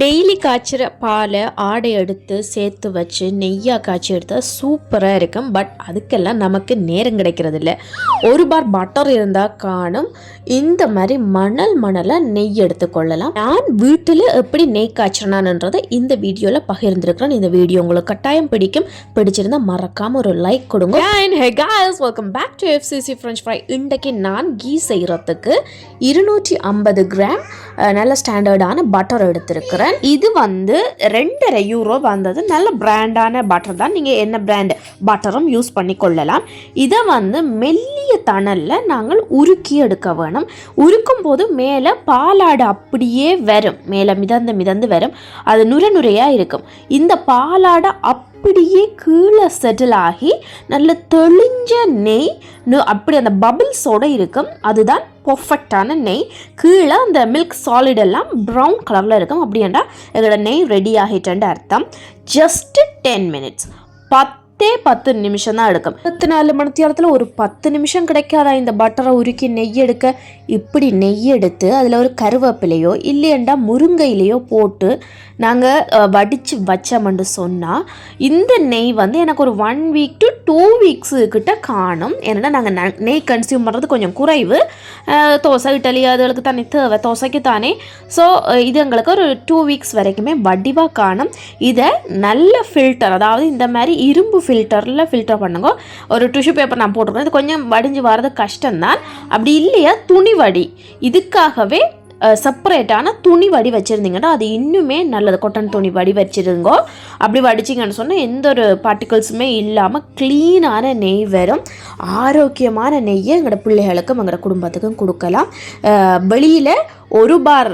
Daily காய்ச்சிற பாலை ஆடை எடுத்து சேர்த்து வச்சு நெய்யாக காய்ச்சி எடுத்தால் சூப்பராக இருக்கும். பட் அதுக்கெல்லாம் நமக்கு நேரம் கிடைக்கிறதில்ல. ஒரு பார் பட்டர் இருந்தால் காணும். இந்த மாதிரி மணல் மணலாக நெய் எடுத்துக்கொள்ளலாம் நான் வீட்டில் எப்படி நெய் காய்ச்சினான்ன்றதை இந்த வீடியோவில் பகிர்ந்துருக்கிறேன். இந்த வீடியோ உங்களுக்கு கட்டாயம் பிடிக்கும். பிடிச்சிருந்தால் மறக்காமல் ஒரு லைக் கொடுங்க. And welcome back to FCC French fry இன்றைக்கு நான் கீ செய்கிறதுக்கு இருநூற்றி ஐம்பது கிராம் நல்ல ஸ்டாண்டர்டான பட்டர் எடுத்திருக்கிறேன். இது வந்து ரெண்டரை யூரோ வந்தது. நல்ல பிராண்டான பட்டர் தான். நீங்கள் என்ன பிராண்ட் பட்டரும் யூஸ் பண்ணி கொள்ளலாம் இதை வந்து மெல்லிய தணலில் நாங்கள் உருக்கி எடுக்க வேணும். உருக்கும் போது மேலே பாலாடு அப்படியே வரும். மேலே மிதந்து மிதந்து வரும். அது நுர நுரையாக இருக்கும். இந்த பாலாடை அப்படியே கீழே செட்டில் ஆகி நல்ல தெளிஞ்ச நெய் அப்படி அந்த பபிள்ஸோடு இருக்கும். அதுதான் பர்ஃபெக்டான நெய். கீழே அந்த மில்க் சாலிட் எல்லாம் ப்ரௌன் கலரில் இருக்கும். அப்படின்டா எங்களோட நெய் ரெடி ஆகிட்டேன்னு அர்த்தம். ஜஸ்ட்டு டென் மினிட்ஸ் பத்து பத்தே பத்து நிமிஷம் தான் எடுக்கும் இருபத்தி நாலு மணி நேரத்தில் ஒரு பத்து நிமிஷம் கிடைக்காதா இந்த பட்டரை உருக்கி நெய் எடுக்க இப்படி நெய் எடுத்து அதில் ஒரு கருவேப்பிலையோ இல்லையண்டா முருங்கையிலையோ போட்டு நாங்கள் வடித்து வச்சோம்னு சொன்னால் இந்த நெய் வந்து எனக்கு ஒரு one week to two weeks கிட்ட காணும் ஏன்னா நாங்கள் நெய் கன்சியூம் பண்ணுறது கொஞ்சம் குறைவு தோசை இட்லி அதுகளுக்கு தானே தேவை தோசைக்கு தானே ஸோ இது எங்களுக்கு ஒரு டூ வீக்ஸ் வரைக்குமே வடிவாக காணும் இதை நல்ல ஃபில்டர் அதாவது இந்த மாதிரி இரும்பு ஃபில்டரில் ஃபில்டர் பண்ணுங்க. ஒரு டிஷ்யூ பேப்பர் நான் போட்டிருக்கேன். இது கொஞ்சம் வடிஞ்சு வர்றது கஷ்டம்தான். அப்படி இல்லையா? துணி வடி. இதுக்காகவே செப்பரேட்டான துணி வடி வச்சுருந்தீங்கன்னா அது இன்னுமே நல்லது. கொட்டன் துணி வடி வச்சுருங்கோ. அப்படி வடிச்சிங்கன்னு சொன்னால் எந்த ஒரு பார்ட்டிகல்ஸுமே இல்லாமல் க்ளீனான நெய் வரும் ஆரோக்கியமான நெய்யை எங்களோட பிள்ளைகளுக்கும் எங்களோட குடும்பத்துக்கும் கொடுக்கலாம். வெளியில் ஒரு பார்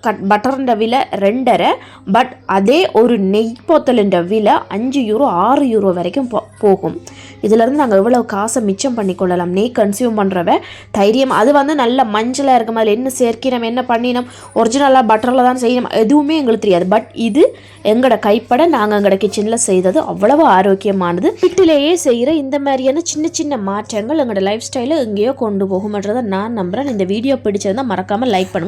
கட் பட்டர்ன்ற விலை ரெண்டரை பட் அதே ஒரு நெய் போத்தலுன்ற விலை அஞ்சு யூரோ ஆறு யூரோ வரைக்கும் போ போகும் இதிலேருந்து நாங்கள் எவ்வளோ காசை மிச்சம் பண்ணிக்கொள்ளலாம் நெய் கன்சியூம் பண்ணுறவ தைரியம் அது வந்து நல்ல மஞ்சளாக இருக்கும் அதில் என்ன சேர்க்கிறோம் என்ன பண்ணினோம் ஒரிஜினலாக பட்டரில் தான் செய்யணும் எதுவுமே எங்களுக்கு தெரியாது பட் இது எங்களோட கைப்பட நாங்கள் எங்களோட கிச்சனில் செய்தது அவ்வளவு ஆரோக்கியமானது வீட்டிலேயே செய்கிற இந்த மாதிரியான சின்ன சின்ன மாற்றங்கள் எங்களோட லைஃப் ஸ்டைலை எங்கேயோ கொண்டு போகும்ன்றதை நான் நம்புகிறேன் இந்த வீடியோ பிடிச்சிருந்தால் மறக்காமல் லைக் பண்ணுங்கள்